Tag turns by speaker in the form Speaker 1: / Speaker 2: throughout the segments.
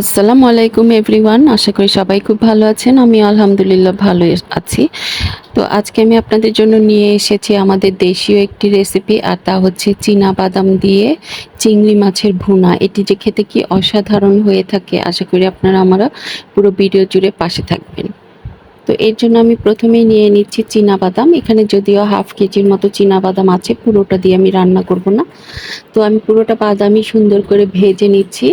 Speaker 1: আসসালামু আলাইকুম, এভরিওয়ান। আশা করি সবাই খুব ভালো আছেন। আমি আলহামদুলিল্লাহ ভালো আছি। তো আজকে আমি আপনাদের জন্য নিয়ে এসেছি আমাদের দেশীয় একটি রেসিপি আর তা হচ্ছে চীনা বাদাম দিয়ে চিংড়ি মাছের ভুনা। এটি যে খেতে কি অসাধারণ হয়ে থাকে, আশা করি আপনারা আমরা পুরো ভিডিও জুড়ে পাশে থাকবেন। তো এর জন্য আমি প্রথমেই নিয়ে নিচ্ছি বাদাম এখানে যদিও হাফ কেজির মতো বাদাম আছে, পুরোটা দিয়ে আমি রান্না করব না। তো আমি পুরোটা বাদামই সুন্দর করে ভেজে নিচ্ছি।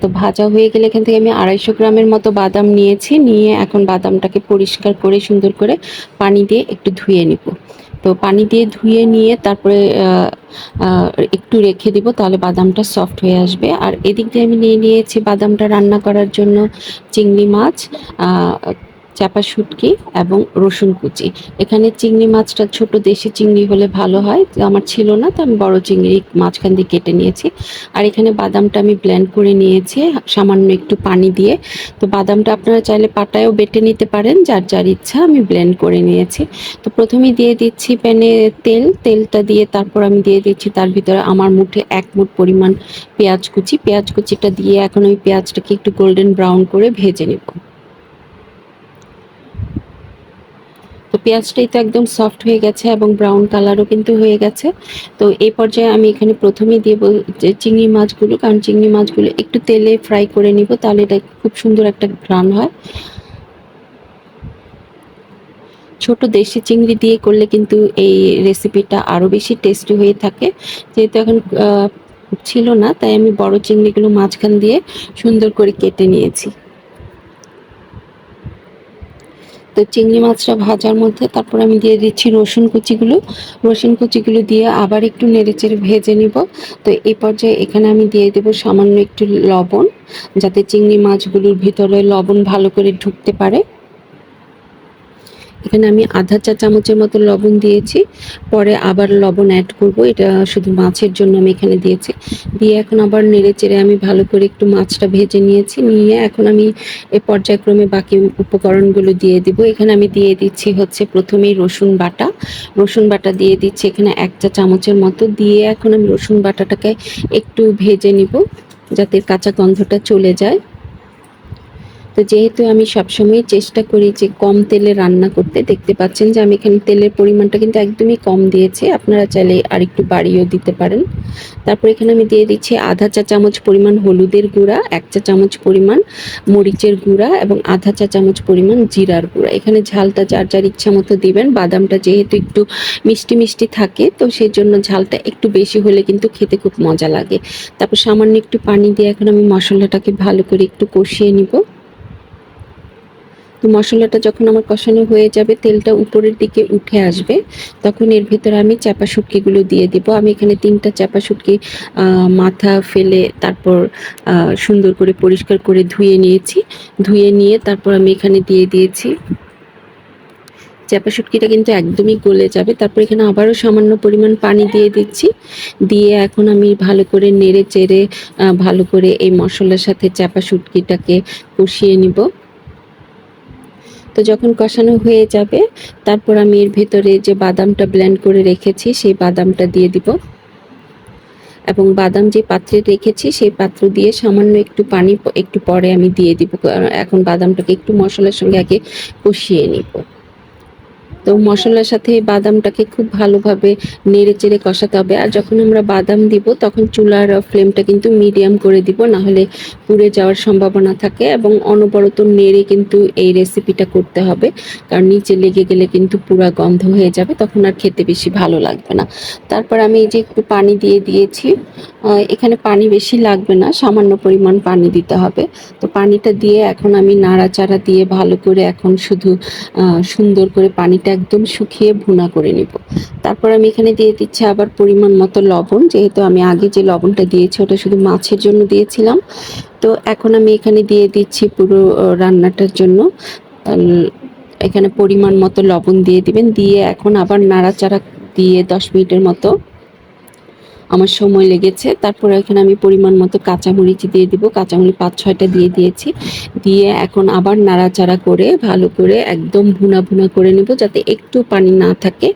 Speaker 1: তো ভাজা হয়ে গেলে এখান থেকে আমি আড়াইশো গ্রামের মতো বাদাম নিয়েছি। নিয়ে এখন বাদামটাকে পরিষ্কার করে সুন্দর করে পানি দিয়ে একটু ধুয়ে নিব। তো পানি দিয়ে ধুয়ে নিয়ে তারপরে একটু রেখে দিব, তাহলে বাদামটা সফট হয়ে আসবে। আর এদিক দিয়ে আমি নিয়ে নিয়েছি বাদামটা রান্না করার জন্য চিংড়ি মাছ। চাপা শুটকি এবং রসুন কুচি। এখানে চিংড়ি মাছটা ছোট দেশি চিংড়ি হলে ভালো হয়। তো আমার ছিল না, তো আমি বড় চিংড়ি মাঝখান দিয়ে কেটে নিয়েছি। আর এখানে বাদামটা আমি ব্ল্যান্ড করে নিয়েছি, সামান্য একটু পানি দিয়ে। তো বাদামটা আপনারা চাইলে পাটায়ও বেটে নিতে পারেন, যার যার ইচ্ছা আমি ব্ল্যান্ড করে নিয়েছি। তো প্রথমেই দিয়ে দিচ্ছি প্যানে তেল, তেলটা দিয়ে তারপর আমি দিয়ে দিচ্ছি তার ভিতরে আমার মুঠে এক মুঠ পরিমাণ পেঁয়াজ কুচি। পেঁয়াজ কুচিটা দিয়ে এখন আমি পেঁয়াজটাকে একটু গোল্ডেন ব্রাউন করে ভেজে নেব। তো পেঁয়াজটাই তো একদম সফট হয়ে গেছে এবং ব্রাউন কালারও কিন্তু হয়ে গেছে। তো এই পর্যায়ে আমি এখানে প্রথমেই দিয়ে যে চিংড়ি মাছগুলো, কারণ চিংড়ি মাছগুলো একটু তেলে ফ্রাই করে নিব, তাহলে এটা খুব সুন্দর একটা ঘ্রাণ হয়। ছোট দেশি চিংড়ি দিয়ে করলে কিন্তু এই রেসিপিটা আরও বেশি টেস্টি হয়ে থাকে। যেহেতু এখন ছিল না, তাই আমি বড় চিংড়িগুলো মাঝখান দিয়ে সুন্দর করে কেটে নিয়েছি। তো চিংড়ি মাছটা ভাজার মধ্যে তারপর আমি দিয়ে দিচ্ছি রসুন কুচিগুলো। রসুন কুচিগুলো দিয়ে আবার একটু নেড়েচেড়ে ভেজে নিব। তো এই পর্যায়ে এখানে আমি দিয়ে দেব সামান্য একটু লবণ, যাতে চিংড়ি মাছগুলোর ভিতরে লবণ ভালো করে ঢুকতে পারে। এখানে আমি আধা চা চামচের মতো লবণ দিয়েছি। পরে আবার লবণ অ্যাড করব। এটা শুধু মাছের জন্য আমি এখানে দিয়েছি। দিয়ে এখন আবার নেড়ে চেড়ে আমি ভালো করে একটু মাছটা ভেজে নিয়েছি। নিয়ে এখন আমি এ পর্যায়ক্রমে বাকি উপকরণগুলো দিয়ে দিব। এখানে আমি দিয়ে দিচ্ছি হচ্ছে প্রথমেই রসুন বাটা। রসুন বাটা দিয়ে দিচ্ছি এখানে এক চা চামচের মতো। দিয়ে এখন আমি রসুন বাটাটাকে একটু ভেজে নিব যাতে কাঁচা গন্ধটা চলে যায়। তো যেহেতু আমি সবসময় চেষ্টা করি যে কম তেলে রান্না করতে, দেখতে পাচ্ছেন যে আমি এখানে তেলের পরিমাণটা কিন্তু একদমই কম দিয়েছি। আপনারা চাইলে আর একটু বাড়িয়েও দিতে পারেন। তারপর এখানে আমি দিয়ে দিচ্ছি আধা চা চামচ পরিমাণ হলুদের গুঁড়া, এক চা চামচ পরিমাণ মরিচের গুঁড়া এবং আধা চা চামচ পরিমাণ জিরার গুঁড়া। এখানে ঝালটা যার যার ইচ্ছা মতো দিবেন। বাদামটা যেহেতু একটু মিষ্টি মিষ্টি থাকে, তো সেই জন্য ঝালটা একটু বেশি হলে কিন্তু খেতে খুব মজা লাগে। তারপর সামান্য একটু পানি দিয়ে এখন আমি মশলাটাকে ভালো করে একটু কষিয়ে নিব। তো মশলাটা যখন আমার কষানো হয়ে যাবে, তেলটা উপরের দিকে উঠে আসবে, তখন এর ভিতরে আমি চাপা শুটকিগুলো দিয়ে দিব। আমি এখানে তিনটা চাপা শুটকি মাথা ফেলে তারপর সুন্দর করে পরিষ্কার করে ধুয়ে নিয়েছি। ধুয়ে নিয়ে তারপর আমি এখানে দিয়ে দিয়েছি। চাপা শুটকিটা কিন্তু একদমই গলে যাবে। তারপর এখানে আবারও সামান্য পরিমাণ পানি দিয়ে দিচ্ছি। দিয়ে এখন আমি ভালো করে নেড়ে চেড়ে ভালো করে এই মশলার সাথে চাপা শুটকিটাকে কষিয়ে নিব। তো যখন কষানো হয়ে যাবে, তারপর আমি এর ভেতরে যে বাদামটা ব্ল্যান্ড করে রেখেছি, সেই বাদামটা দিয়ে দিব। এবং বাদাম যে পাত্রে রেখেছি, সেই পাত্র দিয়ে সামান্য একটু পানি, একটু পরে আমি দিয়ে দিব। এখন বাদামটাকে একটু মশলার সঙ্গে আগে কষিয়ে নিব। তো মশলার সাথে বাদামটাকে খুব ভালোভাবে নেড়ে চেড়ে কষাতে হবে। আর যখন আমরা বাদাম দিব, তখন চুলার ফ্লেমটা কিন্তু মিডিয়াম করে দিব না হলে পুড়ে যাওয়ার সম্ভাবনা থাকে এবং অনবরত নেড়ে কিন্তু এই রেসিপিটা করতে হবে। কারণ নিচে লেগে গেলে কিন্তু পুরা গন্ধ হয়ে যাবে, তখন আর খেতে বেশি ভালো লাগবে না। তারপর আমি এই যে একটু পানি দিয়ে দিয়েছি। এখানে পানি বেশি লাগবে না, সামান্য পরিমাণ পানি দিতে হবে। তো পানিটা দিয়ে এখন আমি নাড়াচাড়া দিয়ে ভালো করে এখন শুধু সুন্দর করে পানিটা একদম শুকিয়ে ভুনা করে নিব। তারপর আমি এখানে দিয়ে দিচ্ছি আবার পরিমাণ মতো লবণ, যেহেতু আমি আগে যে লবণটা দিয়েছি ওটা শুধু মাছের জন্য দিয়েছিলাম। তো এখন আমি এখানে দিয়ে দিচ্ছি পুরো রান্নাটার জন্য। এখানে পরিমাণ মতো লবণ দিয়ে দিবেন, দিয়ে এখন আবার নাড়াচাড়া দিয়ে দশ মিনিটের মতো আমার সময় লেগেছে। তারপর এখানে আমি পরিমাণ মতো কাঁচামরিচ দিয়ে দিব। কাঁচামরিচ পাঁচ, ছয়টা দিয়ে দিয়েছি। দিয়ে এখন আবার নাড়াচাড়া করে, ভালো করে একদম ভুনা ভুনা করে নেব যাতে একটু পানি না থাকে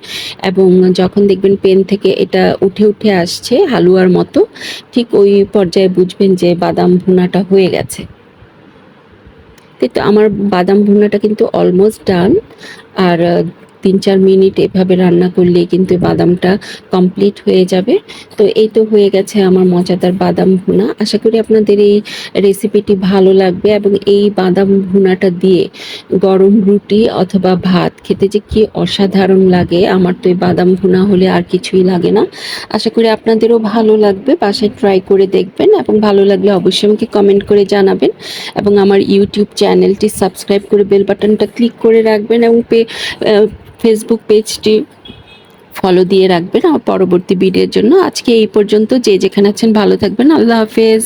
Speaker 1: এবং যখন দেখবেন পেন থেকে এটা উঠে উঠে আসছে হালুয়ার মতো, ঠিক ওই পর্যায়ে বুঝবেন যে বাদাম ভুনাটা হয়ে গেছে। তো আমার বাদাম ভুনাটা কিন্তু অলমোস্ট ডান আর তিন চার মিনিট এভাবে রান্না করলেই কিন্তু বাদামটা কমপ্লিট হয়ে যাবে। তো এই তো হয়ে গেছে আমার মজাদার বাদাম ভুনা। আশা করি আপনাদের এই রেসিপিটি ভালো লাগবে এবং এই বাদাম ভুনাটা দিয়ে গরম রুটি অথবা ভাত খেতে যে কি অসাধারণ লাগে, আমার তো এই বাদাম ভুনা হলে আর কিছুই লাগে না। আশা করি আপনাদেরও ভালো লাগবে, বাসায় ট্রাই করে দেখবেন এবং ভালো লাগলে অবশ্যই আমাকে কমেন্ট করে জানাবেন। এবং আমার ইউটিউব চ্যানেলটি সাবস্ক্রাইব করে বেল বাটনটা ক্লিক করে রাখবেন এবং পে- ফেসবুক পেজটি ফলো দিয়ে রাখবেন পরবর্তী ভিডিওর জন্য। আজকে এই পর্যন্ত, যে যেখানে আছেন, ভালো থাকবেন। আল্লাহ হাফেজ।